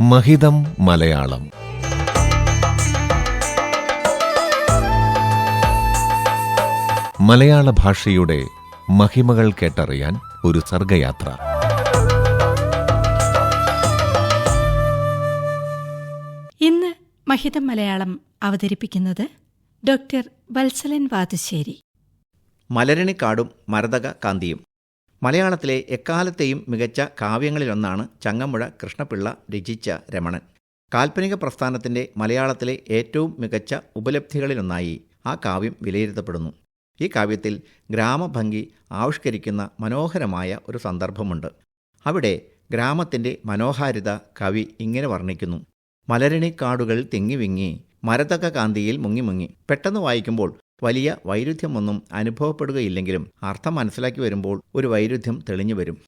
മഹിതം മലയാളം. മലയാള ഭാഷയുടെ മഹിമകൾ കേട്ടറിയാൻ ഒരു സർഗയാത്ര. ഇന്ന് മഹിതം മലയാളം അവതരിപ്പിക്കുന്നത് ഡോക്ടർ വത്സലൻ വാതുശ്ശേരി. മലരണിക്കാടും മരതക കാന്തിയും. മലയാളത്തിലെ എക്കാലത്തെയും മികച്ച കാവ്യങ്ങളിലൊന്നാണ് ചങ്ങമ്പുഴ കൃഷ്ണപിള്ള രചിച്ച രമണൻ. കാൽപ്പനിക പ്രസ്ഥാനത്തിന്റെ മലയാളത്തിലെ ഏറ്റവും മികച്ച ഉപലബ്ധികളിലൊന്നായി ആ കാവ്യം വിലയിരുത്തപ്പെടുന്നു. ഈ കാവ്യത്തിൽ ഗ്രാമഭംഗി ആവിഷ്കരിക്കുന്ന മനോഹരമായ ഒരു സന്ദർഭമുണ്ട്. അവിടെ ഗ്രാമത്തിന്റെ മനോഹാരിത കവി ഇങ്ങനെ വർണിക്കുന്നു. മലരണിക്കാടുകൾ തിങ്ങിവിങ്ങി മരതക്ക കാന്തിയിൽ മുങ്ങിമുങ്ങി പെട്ടെന്ന് വായിക്കുമ്പോൾ വലിയ വൈരുദ്ധ്യമൊന്നും അനുഭവപ്പെടുകയില്ലെങ്കിലും അർത്ഥം മനസ്സിലാക്കി വരുമ്പോൾ ഒരു വൈരുദ്ധ്യം തെളിഞ്ഞു വരും.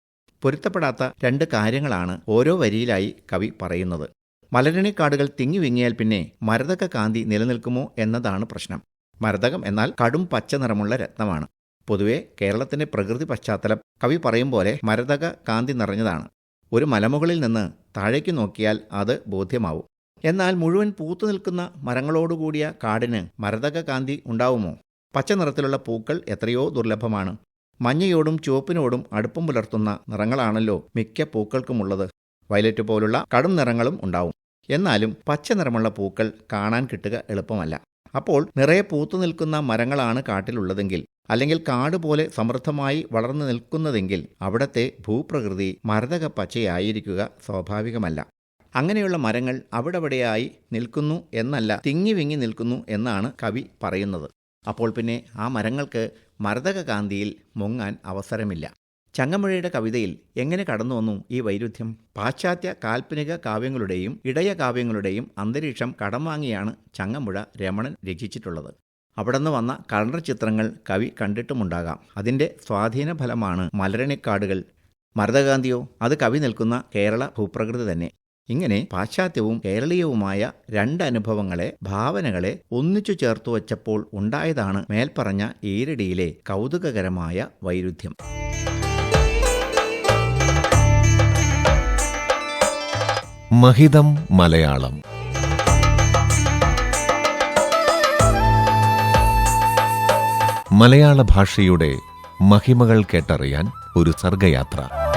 പൊരുത്തപ്പെടാത്ത രണ്ട് കാര്യങ്ങളാണ് ഓരോ വരിയിലായി കവി പറയുന്നത്. മലരണിക്കാടുകൾ തിങ്ങിവിങ്ങിയാൽ പിന്നെ മരതക കാന്തി നിലനിൽക്കുമോ എന്നതാണ് പ്രശ്നം. മരതകം എന്നാൽ കടും പച്ച നിറമുള്ള രത്നമാണ്. പൊതുവെ കേരളത്തിന്റെ പ്രകൃതി പശ്ചാത്തലം കവി പറയും പോലെ മരതക കാന്തി നിറഞ്ഞതാണ്. ഒരു മലമുകളിൽ നിന്ന് താഴേക്ക് നോക്കിയാൽ അത് ബോധ്യമാവും. എന്നാൽ മുഴുവൻ പൂത്തു നിൽക്കുന്ന മരങ്ങളോടുകൂടിയ കാടിന് മരതക കാന്തി ഉണ്ടാവുമോ? പച്ച നിറത്തിലുള്ള പൂക്കൾ എത്രയോ ദുർലഭമാണ്. മഞ്ഞയോടും ചുവപ്പിനോടും അടുപ്പം പുലർത്തുന്ന നിറങ്ങളാണല്ലോ മിക്ക പൂക്കൾക്കുമുള്ളത്. വയലറ്റ് പോലുള്ള കടും നിറങ്ങളും ഉണ്ടാവും. എന്നാലും പച്ച നിറമുള്ള പൂക്കൾ കാണാൻ കിട്ടുക എളുപ്പമല്ല. അപ്പോൾ നിറയെ പൂത്തു നിൽക്കുന്ന മരങ്ങളാണ് കാട്ടിലുള്ളതെങ്കിൽ അല്ലെങ്കിൽ കാട് പോലെ സമൃദ്ധമായി വളർന്നു നിൽക്കുന്നതെങ്കിൽ അവിടത്തെ ഭൂപ്രകൃതി മരതക പച്ചയായിരിക്കുക സ്വാഭാവികമല്ല. അങ്ങനെയുള്ള മരങ്ങൾ അവിടെവിടെയായി നിൽക്കുന്നു എന്നല്ല തിങ്ങി വിങ്ങി നിൽക്കുന്നു എന്നാണ് കവി പറയുന്നത്. അപ്പോൾ പിന്നെ ആ മരങ്ങൾക്ക് മരതക കാന്തിയിൽ മുങ്ങാൻ അവസരമില്ല. ചങ്ങമ്പുഴയുടെ കവിതയിൽ എങ്ങനെ കടന്നു വന്നു ഈ വൈരുദ്ധ്യം? പാശ്ചാത്യ കാൽപ്പനിക കാവ്യങ്ങളുടെയും ഇടയ കാവ്യങ്ങളുടെയും അന്തരീക്ഷം കടം വാങ്ങിയാണ് ചങ്ങമ്പുഴ രമണൻ രചിച്ചിട്ടുള്ളത്. അവിടുന്ന് വന്ന കളർ ചിത്രങ്ങൾ കവി കണ്ടിട്ടുമുണ്ടാകാം. അതിന്റെ സ്വാധീന ഫലമാണ് മലരണിക്കാടുകൾ. മരതകാന്തിയോ അത് കവി നിൽക്കുന്ന കേരള ഭൂപ്രകൃതി തന്നെ. ഇങ്ങനെ പാശ്ചാത്യവും കേരളീയവുമായ രണ്ട് അനുഭവങ്ങളെ ഭാവനകളെ ഒന്നിച്ചു ചേർത്തു വച്ചപ്പോൾ ഉണ്ടായതാണ് മേൽപ്പറഞ്ഞ ഈരടിയിലെ കൗതുകകരമായ വൈരുദ്ധ്യം. മഹിതം മലയാളം. മലയാള ഭാഷയുടെ മഹിമകൾ കേട്ടറിയാൻ ഒരു സർഗയാത്ര.